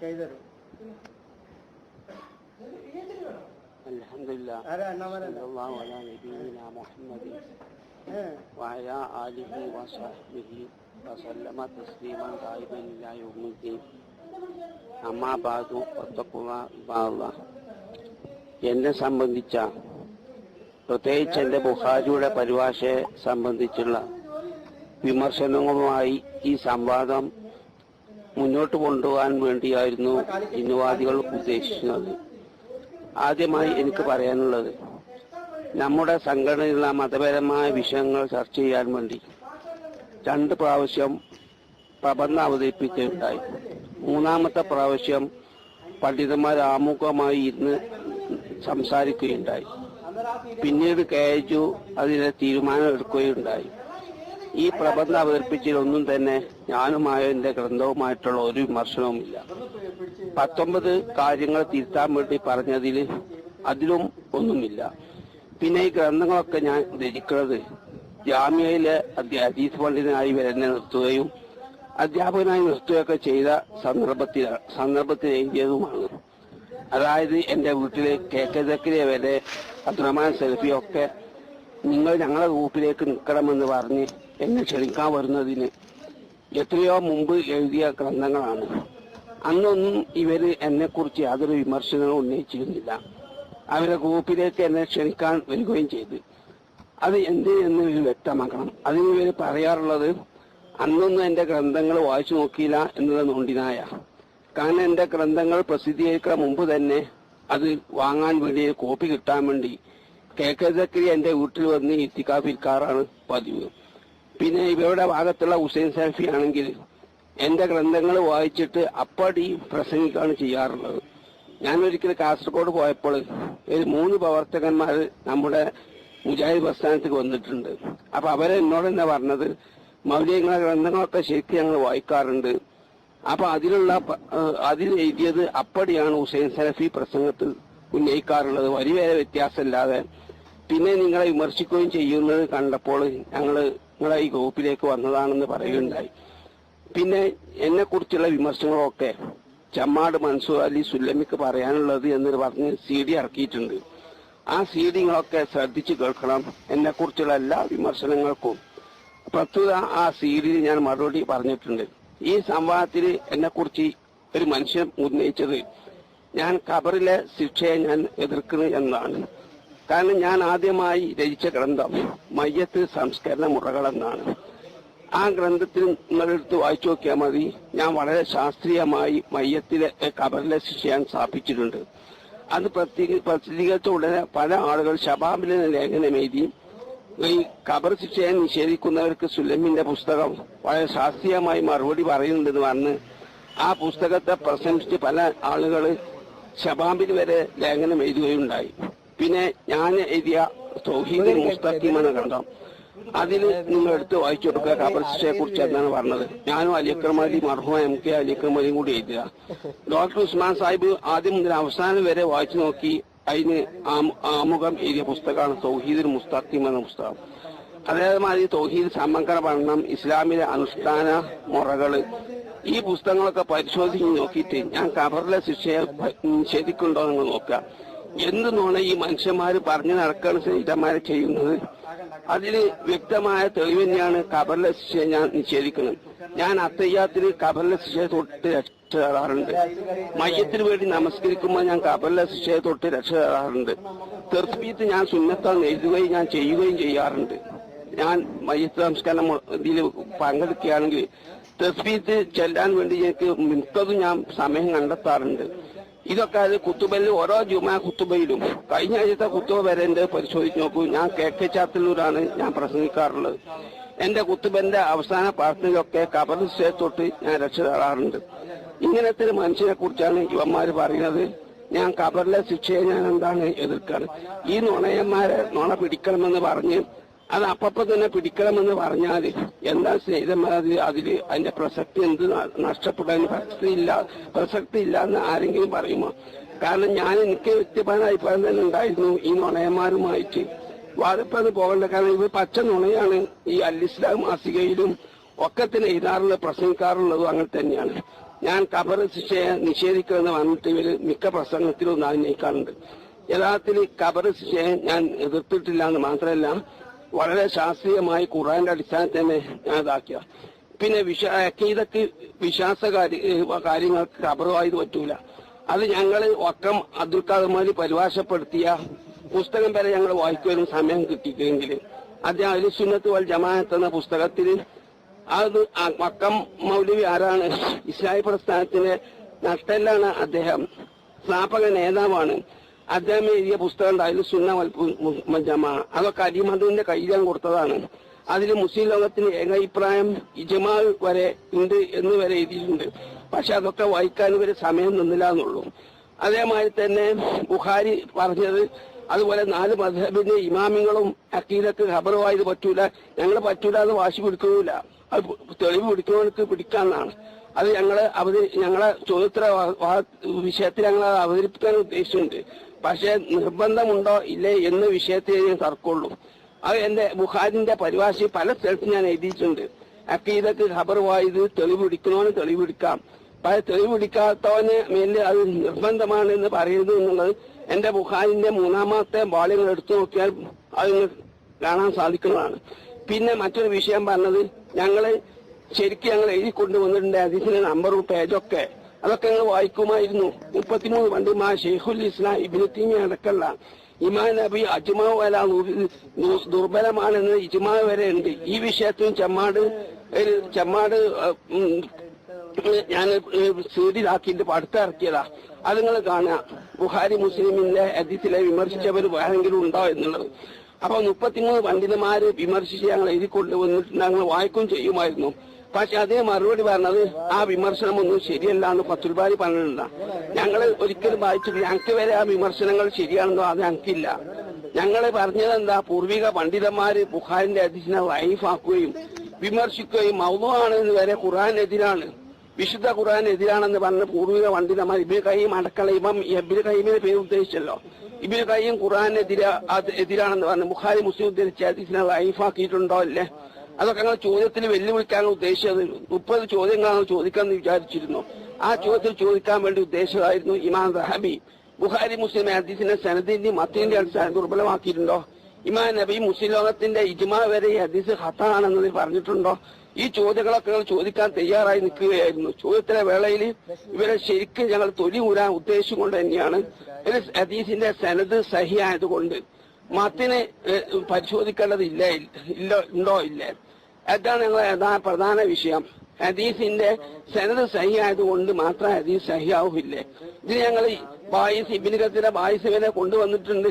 കൈതരും الحمد لله ആരാ അണ്ണാമല صلى الله على نبينا محمد وعلى آله وصحبه وسلم تسليما دائما إلى يوم الدين أما بعد واتقوا الله عباد الله എന്നെ സംബന്ധിച്ച പ്രത്യേകിച്ച് എൻ്റെ ബുഹാരിയുടെ പരിഭാഷയെ സംബന്ധിച്ചുള്ള വിമർശനങ്ങളുമായി ഈ സംവാദം മുന്നോട്ട് കൊണ്ടുപോകാൻ വേണ്ടിയായിരുന്നു ഇന്നുവാദികൾ ഉദ്ദേശിക്കുന്നത് ആദ്യമായി എനിക്ക് പറയാനുള്ളത് നമ്മുടെ സംഘടനയിലുള്ള മതപരമായ വിഷയങ്ങൾ ചർച്ച ചെയ്യാൻ വേണ്ടി രണ്ട് പ്രാവശ്യം പ്രബന്ധം അവതരിപ്പിക്കുകയുണ്ടായി. മൂന്നാമത്തെ പ്രാവശ്യം പണ്ഡിതന്മാർ ആമുഖമായി ഇരുന്ന് സംസാരിക്കുകയുണ്ടായി. പിന്നീട് കയച്ചു അതിനെ തീരുമാനം എടുക്കുകയുണ്ടായി ഈ പ്രബന്ധം അവതരിപ്പിച്ചതിലൊന്നും തന്നെ ഞാനുമായ എന്റെ ഗ്രന്ഥവുമായിട്ടുള്ള ഒരു വിമർശനവുമില്ല. പത്തൊമ്പത് കാര്യങ്ങൾ തിരുത്താൻ വേണ്ടി പറഞ്ഞതിൽ അതിലും ഒന്നുമില്ല. പിന്നെ ഈ ഗ്രന്ഥങ്ങളൊക്കെ ഞാൻ രചിക്കുന്നത് ജാമ്യയിലെ അജീസ് പണ്ഡിതനായി വരുന്ന നിർത്തുകയും അധ്യാപകനായി നിർത്തുകയൊക്കെ ചെയ്ത സന്ദർഭത്തിൽ സന്ദർഭത്തിൽ എഴുതിയതുമാണ്. അതായത് എന്റെ വീട്ടിലെ കെ കെ ദക്കിലെ വരെ അബ്ദുറഹ്മാൻ സെൽഫിയൊക്കെ നിങ്ങൾ ഞങ്ങളുടെ ഗ്രൂപ്പിലേക്ക് നിൽക്കണമെന്ന് പറഞ്ഞ് എന്നെ ക്ഷണിക്കാൻ വരുന്നതിന് എത്രയോ മുമ്പ് എഴുതിയ ഗ്രന്ഥങ്ങളാണ്. അന്നൊന്നും ഇവർ എന്നെക്കുറിച്ച് യാതൊരു വിമർശനവും ഉന്നയിച്ചിരുന്നില്ല. അവരെ ഗ്രൂപ്പിലേക്ക് എന്നെ ക്ഷണിക്കാൻ വരികയും ചെയ്തു. അത് എന്തിനെന്ന് ഇവർ വ്യക്തമാക്കണം. അതിന് ഇവർ പറയാറുള്ളത് അന്നൊന്നും എന്റെ ഗ്രന്ഥങ്ങൾ വായിച്ചു നോക്കിയില്ല എന്നത് നോണ്ടിനായ. കാരണം എന്റെ ഗ്രന്ഥങ്ങൾ പ്രസിദ്ധീകരിക്കുന്ന മുമ്പ് തന്നെ അത് വാങ്ങാൻ വേണ്ടി കോപ്പി കിട്ടാൻ വേണ്ടി കെ കെ സക്രി വീട്ടിൽ വന്ന് ഇത്തിക്കാഫിരിക്കാറാണ് പതിവ്. പിന്നെ ഇവരുടെ ഭാഗത്തുള്ള ഹുസൈൻ സാഫി ആണെങ്കിൽ എന്റെ ഗ്രന്ഥങ്ങൾ വായിച്ചിട്ട് അപ്പടി പ്രസംഗിക്കുകയാണ് ചെയ്യാറുള്ളത്. ഞാൻ ഒരിക്കൽ കാസർഗോഡ് പോയപ്പോൾ ഒരു മൂന്ന് പ്രവർത്തകന്മാർ നമ്മുടെ മുജാഹിദ് പ്രസ്ഥാനത്തേക്ക് വന്നിട്ടുണ്ട്. അപ്പൊ അവരെ എന്നോട് തന്നെ പറഞ്ഞത് മൗലികങ്ങളെ ഗ്രന്ഥങ്ങളൊക്കെ ശരിക്കും ഞങ്ങൾ വായിക്കാറുണ്ട്. അപ്പൊ അതിലുള്ള അതിൽ എഴുതിയത് അപ്പടിയാണ് ഹുസൈൻ സലഫി പ്രസംഗത്തിൽ ഉന്നയിക്കാറുള്ളത്. വലിയ വ്യത്യാസമില്ലാതെ. പിന്നെ നിങ്ങളെ വിമർശിക്കുകയും ചെയ്യുന്നത് കണ്ടപ്പോൾ ഞങ്ങൾ നിങ്ങളെ ഈ ഗ്രൂപ്പിലേക്ക് വന്നതാണെന്ന് പറയുകയുണ്ടായി. പിന്നെ എന്നെ കുറിച്ചുള്ള വിമർശനങ്ങളൊക്കെ ചമ്മാട് മൻസൂർ അലി സുല്ലമിക്ക് പറയാനുള്ളത് എന്ന് പറഞ്ഞ് സി ഡി ഇറക്കിയിട്ടുണ്ട്. ആ സി ഡികളൊക്കെ ശ്രദ്ധിച്ചു കേൾക്കണം. എന്നെ കുറിച്ചുള്ള എല്ലാ വിമർശനങ്ങൾക്കും പ്രസ്തുത ആ സി ഡിയിൽ ഞാൻ മറുപടി പറഞ്ഞിട്ടുണ്ട്. ഈ സംവാദത്തിൽ എന്നെ കുറിച്ച് ഒരു മനുഷ്യൻ ഉന്നയിച്ചത് ഞാൻ ഖബറിലെ ശിക്ഷയെ ഞാൻ എതിർക്കുന്നു എന്നാണ്. കാരണം ഞാൻ ആദ്യമായി രചിച്ച ഗ്രന്ഥം മയ്യത്ത് സംസ്കരണ മുറകളെന്നാണ്. ആ ഗ്രന്ഥത്തിൽ നിങ്ങളെടുത്ത് വായിച്ചു നോക്കിയാൽ മതി. ഞാൻ വളരെ ശാസ്ത്രീയമായി മയ്യത്തിലെ കബറിലെ ശിക്ഷയാൻ ശിക്ഷ സ്ഥാപിച്ചിട്ടുണ്ട്. അത് പ്രസിദ്ധീകരിച്ച ഉടനെ പല ആളുകൾ ഷബാബിലെ ലേഖനം എഴുതി ഈ കബർ ശിക്ഷയെ നിഷേധിക്കുന്നവർക്ക് സുലമിന്റെ പുസ്തകം വളരെ ശാസ്ത്രീയമായി മറുപടി പറയുന്നുണ്ടെന്ന് പറഞ്ഞ് ആ പുസ്തകത്തെ പ്രശംസിച്ച് പല ആളുകൾ ഷബാബിൽ വരെ ലേഖനം എഴുതുകയുണ്ടായി. പിന്നെ ഞാൻ എഴുതിയ സൗഹീദ് മുസ്തഖീം എന്ന ഗ്രന്ഥം. അതിൽ നിങ്ങൾ എടുത്ത് വായിച്ചു കൊടുക്കുക. ഖബർ ശിക്ഷയെ കുറിച്ച് എന്താണ് പറഞ്ഞത്. ഞാനും അലിയക്രമലി മർഹു എം കെ അലിയക്രമലിയും കൂടി എഴുതുക ഡോക്ടർ ഉസ്മാൻ സാഹിബ് ആദ്യം മുതൽ അവസാനം വരെ വായിച്ചു നോക്കി അതിന് ആമുഖം എഴുതിയ പുസ്തകമാണ് സൗഹീദുൽ മുസ്തഖീം എന്ന പുസ്തകം. അതേമാതിരി തൗഹീദ് സമഗ്ര പഠനം ഇസ്ലാമിലെ അനുഷ്ഠാന മുറകൾ ഈ പുസ്തകങ്ങളൊക്കെ പരിശോധിച്ച് നോക്കിയിട്ട് ഞാൻ കബറിലെ ശിക്ഷയെ നിഷേധിക്കുന്നുണ്ടോ നിങ്ങൾ നോക്കുക. എന്ത് നോണ ഈ മനുഷ്യന്മാർ പറഞ്ഞു നടക്കാണ് സൈതന്മാരെ ചെയ്യുന്നത്? അതിന് വ്യക്തമായ തെളിവ് തന്നെയാണ് കബറിലെ ഞാൻ നിഷേധിക്കുന്നത്. ഞാൻ അത്തയ്യാത്തിന് കബറിലെ ശിക്ഷയെ തൊട്ട് രക്ഷ തേടാറുണ്ട്. മയ്യത്തിന് വേണ്ടി നമസ്കരിക്കുമ്പോൾ ഞാൻ കബറിലെ ശിക്ഷയെ തൊട്ട് രക്ഷ തേടാറുണ്ട്. തെർബീത്ത് ഞാൻ സുന്നത്താൽ എഴുതുകയും ഞാൻ ചെയ്യുകയും ചെയ്യാറുണ്ട്. ഞാൻ മയ്യത്ത് സംസ്കാരം ഇതിൽ പങ്കെടുക്കുകയാണെങ്കിൽ തസ്ബീത്ത് ചെല്ലാൻ വേണ്ടി എനിക്ക് മിക്കതും ഞാൻ സമയം കണ്ടെത്താറുണ്ട്. ഇതൊക്കെ അത് കുത്തുബയിൽ ഓരോ ജുമാ കുത്തുബയിലും. കഴിഞ്ഞ ആഴ്ചത്തെ കുത്തുബ എന്ത് പരിശോധിച്ച് നോക്കൂ. ഞാൻ കെ കെ ചാത്തല്ലൂരാണ് ഞാൻ പ്രസംഗിക്കാറുള്ളത്. എന്റെ കുത്തുബന്റെ അവസാന പ്രാർത്ഥനയിലൊക്കെ കബർ തൊട്ട് ഞാൻ രക്ഷ തേടാറുണ്ട് ഇങ്ങനത്തെ മനുഷ്യനെ കുറിച്ചാണ് യുവന്മാർ പറയുന്നത്. ഞാൻ കബറിലെ ശിക്ഷയെ ഞാൻ എന്താണ് എതിർക്കാണ് ഈ നുണയന്മാരെ നുണ പിടിക്കണമെന്ന് പറഞ്ഞ് അത് അപ്പപ്പോ തന്നെ പിടിക്കണമെന്ന് പറഞ്ഞാൽ എന്താ സ്നേഹിതന്മാർ അത് അതിൽ അതിന്റെ പ്രസക്തി എന്ത് നഷ്ടപ്പെടാൻ പ്രസക്തി ഇല്ല പ്രസക്തി ഇല്ല എന്ന് ആരെങ്കിലും പറയുമോ? കാരണം ഞാൻ എനിക്ക് വ്യക്തിപരമായ അഭിപ്രായം തന്നെ ഉണ്ടായിരുന്നു ഈ നുണയന്മാരുമായിട്ട്. വാദപ്പത് പോകേണ്ട കാരണം ഇവർ പച്ച നുണയാണ്. ഈ അല്ലിസ്ലാം മാസികയിലും ഒക്കെ തന്നെ എഴുതാറുള്ളത് പ്രസംഗിക്കാറുള്ളതും അങ്ങനെ തന്നെയാണ്. ഞാൻ കബർ ശിക്ഷയെ നിഷേധിക്കുമെന്ന് പറഞ്ഞിട്ട് ഇവർ മിക്ക പ്രസംഗത്തിലും ഉന്നയിക്കാറുണ്ട്. യഥാർത്ഥത്തിൽ കബർ ശിക്ഷയെ ഞാൻ എതിർത്തിട്ടില്ല എന്ന് മാത്രമല്ല വളരെ ശാസ്ത്രീയമായി ഖുറാന്റെ അടിസ്ഥാനത്തിൽ തന്നെ ഞാൻ ഇതാക്കിയ. പിന്നെ വിശ അക്കീതക്ക് വിശ്വാസ കാര്യങ്ങൾക്ക് കബറുമായത് പറ്റൂല. അത് ഞങ്ങൾ ഒക്കം അബ്ദുൽ ഖാദർമാരി പരിഭാഷപ്പെടുത്തിയ പുസ്തകം വരെ ഞങ്ങൾ വായിക്കുവാനും സമയം കിട്ടിയെങ്കിൽ അദ്ദേഹം അലിസുന്നത്ത് വൽ ജമാഅത്ത് എന്ന പുസ്തകത്തിൽ അത് വക്കം മൗലവി ആരാണ്? ഇസ്ലായി പ്രസ്ഥാനത്തിന് നട്ടെല്ലാണ് അദ്ദേഹം. സ്ഥാപക നേതാവാണ്. അദ്ദേഹം എഴുതിയ പുസ്തകം ഉണ്ടായാലും സുന്ന വൽ മു- മു- അതൊക്കെ അലിമദിന്റെ കയ്യിലാൻ കൊടുത്തതാണ്. അതിൽ മുസ്ലിം ലോകത്തിന് ഏകാഭിപ്രായം ഇജമാ വരെ ഉണ്ട് എന്ന് വരെ എഴുതിയിട്ടുണ്ട്. പക്ഷെ അതൊക്കെ വായിക്കാൻ ഇവർ സമയം നിന്നില്ല എന്നുള്ളൂ. അതേമാതിരി തന്നെ ബുഹാരി പറഞ്ഞത് അതുപോലെ നാല് മധബിന്റെ ഇമാമിങ്ങളും അക്കീലക്ക് ഖബറുമായത് പറ്റൂല. ഞങ്ങൾ പറ്റൂല അത് വാശി പിടിക്കുന്നില്ല. അത് തെളിവ് പിടിക്കുന്നവർക്ക് പിടിക്കാന്നാണ്. അത് ഞങ്ങൾ അവതരി ഞങ്ങളെ ചോദ്യോത്തര വിഷയത്തിൽ ഞങ്ങൾ അവതരിപ്പിക്കാൻ ഉദ്ദേശിച്ചിട്ടുണ്ട്. പക്ഷെ നിർബന്ധമുണ്ടോ? ഇല്ലേ എന്ന വിഷയത്തിൽ തർക്കമുള്ളൂ. അത് എന്റെ ബുഹാരിന്റെ പരിഭാഷ പല സ്ഥലത്തും ഞാൻ എഴുതിയിട്ടുണ്ട്. അക്കീതക്ക് ഖബർ വായത് തെളിവ് പിടിക്കണോന്ന് തെളിവ് പിടിക്കാം. പക്ഷെ തെളിവ് പിടിക്കാത്തവന് മേലിൽ അത് നിർബന്ധമാണ് എന്ന് പറയുന്നത് എന്നുള്ളത് എന്റെ ബുഹാരിന്റെ മൂന്നാമത്തെ വാള്യങ്ങൾ എടുത്തു നോക്കിയാൽ അത് കാണാൻ സാധിക്കുന്നതാണ്. പിന്നെ മറ്റൊരു വിഷയം പറഞ്ഞത് ഞങ്ങൾ ശരിക്കും ഞങ്ങൾ എഴുതി കൊണ്ടുവന്നിട്ടുണ്ട് അതിന്റെ നമ്പറും പേജൊക്കെ അതൊക്കെ ഞങ്ങൾ വായിക്കുമായിരുന്നു. മുപ്പത്തിമൂന്ന് പണ്ട് മാ ഷെയ്ഖുൽ ഇസ്ലാം ഇബിന് തീമി അടക്കല്ല ഇമാൻ നബി അജ്മാവ് വല ദുർബലമാണെന്ന് ഇജ്മാവ് വരെ ഉണ്ട്. ഈ വിഷയത്തിലും ചെമ്മാട് ചമ്മാട് ഞാൻ സീഡിലാക്കിയിട്ട് പടുത്തിറക്കിയതാ അത് നിങ്ങൾ കാണുക. ബുഹാരി മുസ്ലിമിന്റെ ഹദീസിലെ വിമർശിച്ചവർ വേറെങ്കിലും ഉണ്ടോ എന്നുള്ളത്. അപ്പൊ മുപ്പത്തിമൂന്ന് പണ്ഡിതന്മാര് വിമർശിച്ച് ഞങ്ങൾ എഴുതി കൊണ്ടുവന്നിട്ട് ഞങ്ങൾ വായിക്കും ചെയ്യുമായിരുന്നു. പക്ഷെ അതേ മറുപടി പറഞ്ഞത് ആ വിമർശനമൊന്നും ശരിയല്ല എന്ന് ഫത്തുൽബാരി പറഞ്ഞിട്ടുണ്ട്. ഞങ്ങൾ ഒരിക്കലും വായിച്ചിട്ട് ഞങ്ങൾക്ക് വരെ ആ വിമർശനങ്ങൾ ശരിയാണെന്നോ അത് ഞങ്ങൾക്കില്ല. ഞങ്ങൾ പറഞ്ഞത് എന്താ? പൂർവിക പണ്ഡിതന്മാര് ബുഖാരിന്റെ ഹദീസിനെ വൈഫാക്കുകയും വിമർശിക്കുകയും മൗനമാണെന്ന് വരെ ഖുറാനെതിരാണ് വിശുദ്ധ ഖുർആൻ എതിരാണെന്ന് പറഞ്ഞ പൂർവിക പണ്ഡിതന്മാർ ഇബിൻ കയ്യും അടക്കള ഇമം ഇബിൻ കയ്യമിന്റെ പേര് ഉദ്ദേശിച്ചല്ലോ. ഇബിൻ കയ്യും ഖുർആനെതിരെ എതിരാണെന്ന് പറഞ്ഞു ബുഖാരി മുസ്ലിം ഉദ്ധരിച്ച ഹദീസിനെ ലൈഫാക്കിയിട്ടുണ്ടോ അല്ലേ അതൊക്കെ ഞങ്ങൾ ചോദ്യത്തിന് വെല്ലുവിളിക്കാനാണ് ഉദ്ദേശിച്ചത് മുപ്പത് ചോദ്യങ്ങളാണ് ചോദിക്കാമെന്ന് വിചാരിച്ചിരുന്നു. ആ ചോദ്യത്തിൽ ചോദിക്കാൻ വേണ്ടി ഉദ്ദേശിച്ചതായിരുന്നു ഇമാം റഹബി ബുഹാരി മുസ്ലിം ഹദീസിനെ സനദിന്റെ മത്തിന്റെ അടിസ്ഥാനം ദുർബലമാക്കിയിട്ടുണ്ടോ? ഇമാം നബി മുസ്ലിം ലോകത്തിന്റെ ഇജ്മാ വരെ ഈ ഹദീസ് ഹത്താണെന്നതിൽ പറഞ്ഞിട്ടുണ്ടോ? ഈ ചോദ്യങ്ങളൊക്കെ ഞങ്ങൾ ചോദിക്കാൻ തയ്യാറായി നിൽക്കുകയായിരുന്നു. ചോദ്യത്തിലെ വേളയിൽ ഇവരെ ശരിക്കും ഞങ്ങൾ തൊലി ഊരാൻ ഉദ്ദേശം കൊണ്ട് തന്നെയാണ്. ഒരു ഹദീസിന്റെ സനദ് സഹിയായതുകൊണ്ട്. മത്തിന് പരിശോധിക്കേണ്ടത് ഇല്ല ഇല്ല ഉണ്ടോ ഇല്ലേ? അതാണ് ഞങ്ങളുടെ പ്രധാന വിഷയം. ഹദീസിന്റെ സനത് സഹിയായതുകൊണ്ട് മാത്രം ഹദീസ് സഹിയാവില്ലേ ഇതിന് ഞങ്ങൾ ബായിസ് ഇബിനികത്തിന്റെ ബായിസ് വരെ കൊണ്ടുവന്നിട്ടുണ്ട്.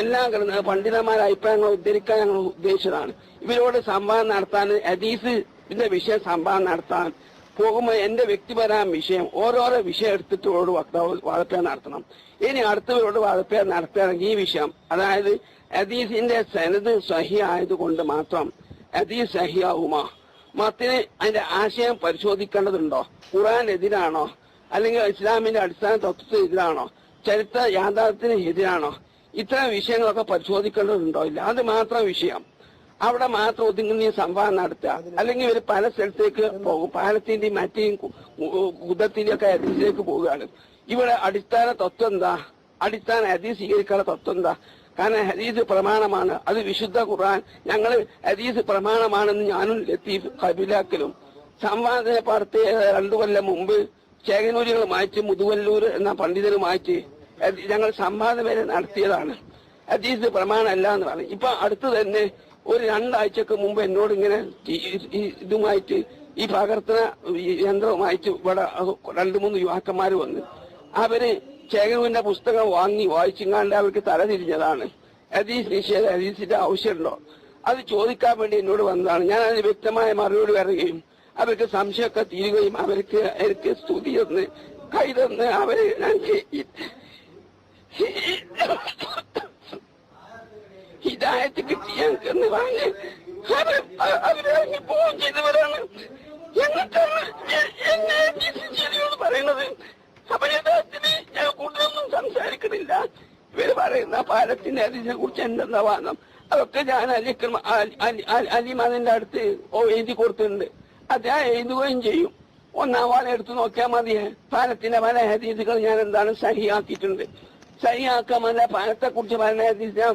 എല്ലാ ഗ്രന്ഥ പണ്ഡിതന്മാരുടെ അഭിപ്രായങ്ങൾ ഉദ്ധരിക്കാൻ ഞങ്ങൾ ഉദ്ദേശിച്ചതാണ്. ഇവരോട് സംവാദം നടത്താൻ ഹദീസ് ഇതിന്റെ വിഷയം സംവാദം നടത്താൻ പോകുമ്പോൾ എന്റെ വ്യക്തിപരമായ വിഷയം ഓരോരോ വിഷയം എടുത്തിട്ട് ഇവരോട് വക്താവ് വാദപ്പേർ നടത്തണം. ഇനി അടുത്തവരോട് വാദപ്പേർ നടത്തുകയാണെങ്കിൽ ഈ വിഷയം അതായത് ഹദീസിന്റെ സനത് സഹി ആയതുകൊണ്ട് മാത്രം ഹദീസ് സഹിയാവുമ മത്തിന് അതിന്റെ ആശയം പരിശോധിക്കേണ്ടതുണ്ടോ? ഖുറാൻ എതിരാണോ? അല്ലെങ്കിൽ ഇസ്ലാമിന്റെ അടിസ്ഥാന തത്വത്തിന് എതിരാണോ? ചരിത്ര യാഥാർത്ഥ്യത്തിന് എതിരാണോ? ഇത്തരം വിഷയങ്ങളൊക്കെ പരിശോധിക്കേണ്ടതുണ്ടോ? ഇല്ല. അത് മാത്രം വിഷയം. അവിടെ മാത്രം ഒതുങ്ങുന്ന സംഭവം നടത്തുക. അല്ലെങ്കിൽ ഇവർ പല സ്ഥലത്തേക്ക് പോകും. പാലത്തിന്റെയും മറ്റേയും കുതത്തിന്റെയും ഒക്കെ അതിലേക്ക് പോവുകയാണ്. ഇവിടെ അടിസ്ഥാന തത്വം എന്താ? അടിസ്ഥാന അതി സ്വീകരിക്കാനുള്ള തത്വം എന്താ? കാരണം ഹദീസ് പ്രമാണമാണ്. അത് വിശുദ്ധ ഖുർആൻ. ഞങ്ങൾ ഹദീസ് പ്രമാണമാണെന്ന് ഞാനും ലത്തീഫ് കബിലാക്കലും സംവാദനെ പാർട്ടി രണ്ടു കൊല്ലം മുമ്പ് ചേകനൂരികൾ മുതുവല്ലൂർ എന്ന പണ്ഡിതർ മാറ്റി ഞങ്ങൾ സംവാദം വരെ നടത്തിയതാണ്. ഹദീസ് പ്രമാണമല്ല എന്ന് പറഞ്ഞു. ഇപ്പൊ അടുത്ത് തന്നെ ഒരു രണ്ടാഴ്ചക്ക് മുമ്പ് എന്നോട് ഇങ്ങനെ ഇതുമായിട്ട് ഈ പകർത്തന യന്ത്രവുമായിട്ട് ഇവിടെ രണ്ടു മൂന്ന് യുവാക്കന്മാർ വന്ന്. അവർ ചേകനുവിന്റെ പുസ്തകം വാങ്ങി വായിച്ചിങ്ങാണ്ട് അവർക്ക് തലതിരിഞ്ഞതാണ് ഹദീസ് നിഷേധ ഹദീസിന്റെ ആവശ്യമുണ്ടോ? അത് ചോദിക്കാൻ വേണ്ടി എന്നോട് വന്നതാണ്. ഞാൻ അതിന് വ്യക്തമായ മറുപടി പറയുകയും അവർക്ക് സംശയമൊക്കെ തീരുകയും അവർക്ക് എനിക്ക് സ്തുതി തന്ന് കൈ തന്ന് അവർ ഹിതായത്ത് ഈ- ഹിദായത്ത് കിട്ടി എന്ന് പറഞ്ഞ് പോവുകയും ചെയ്തവരാണ്. എന്നിട്ടാണ് എന്നെ പറയുന്നത്. അപ്പൊ യഥാർത്ഥത്തിൽ ഞാൻ കൂടുതലൊന്നും സംസാരിക്കുന്നില്ല. ഇവർ പറയുന്ന പാലത്തിന്റെ അതിനെ കുറിച്ച് എന്തെന്ന വാദം? അതൊക്കെ ഞാൻ അലിക്രമ അലിമാനന്റെ അടുത്ത് എഴുതി കൊടുത്തിട്ടുണ്ട്. അത് ഞാൻ എഴുതുകയും ചെയ്യും. ഒന്നാം വാളെ എടുത്തു നോക്കിയാൽ മതി. പാലത്തിന്റെ പല ഹദീസുകൾ ഞാൻ എന്താണ് സഹിയാക്കിയിട്ടുണ്ട്. സഹിയാക്കാമല്ല പാലത്തെ കുറിച്ച് പല ഹദീസ് ഞാൻ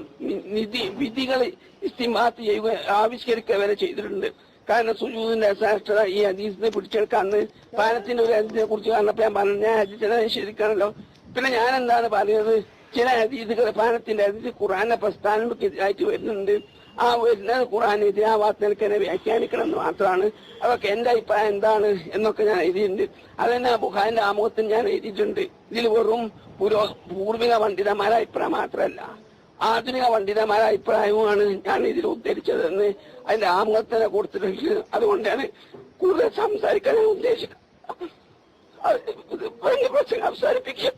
നിധി വിധികൾ ഇസ്തിമാത്ത് ചെയ്യുക ആവിഷ്കരിക്കുക വരെ ചെയ്തിട്ടുണ്ട്. കാരണം സുജൂദിന്റെ അസാഷ്ടത ഈ ഹദീസിനെ പിടിച്ചെടുക്കാന്ന് പാലത്തിന്റെ ഒരു ഹദീസിനെ കുറിച്ച് പറഞ്ഞപ്പോ ഞാൻ പറഞ്ഞു ഹദീസിനെ നിഷേധിക്കണല്ലോ. പിന്നെ ഞാൻ എന്താണ് പറയുന്നത് ചില ഹദീസുകൾ പാനത്തിന്റെ ഹദീസ് ഖുറാന്റെ പ്രസ്ഥാനങ്ങൾക്കെതിരായിട്ട് വരുന്നുണ്ട്. ആ വരുന്ന ഖുറാൻ ആ വാർത്തകൾക്ക് എന്നെ വ്യാഖ്യാനിക്കണം എന്ന് മാത്രമാണ്. അതൊക്കെ എന്റെ അഭിപ്രായം എന്താണ് എന്നൊക്കെ ഞാൻ എഴുതിയിട്ടുണ്ട്. അതന്നെ ബുഹാന്റെ ആമുഖത്തിൽ ഞാൻ എഴുതിയിട്ടുണ്ട്. ഇതിൽ വെറും പുരോ പൂർവിക പണ്ഡിതന്മാരെ അഭിപ്രായം മാത്രമല്ല ആധുനിക പണ്ഡിതന്മാരെ അഭിപ്രായവുമാണ് ഞാൻ ഇതിൽ ഉദ്ധരിച്ചതെന്ന് അതിന്റെ ആമുഖത്തിനെ കൊടുത്തിട്ടുണ്ട്. അതുകൊണ്ടാണ് കൂടുതൽ സംസാരിക്കാൻ ഉദ്ദേശിക്കുന്നത്. പ്രശ്നം അവസാനിപ്പിക്കുക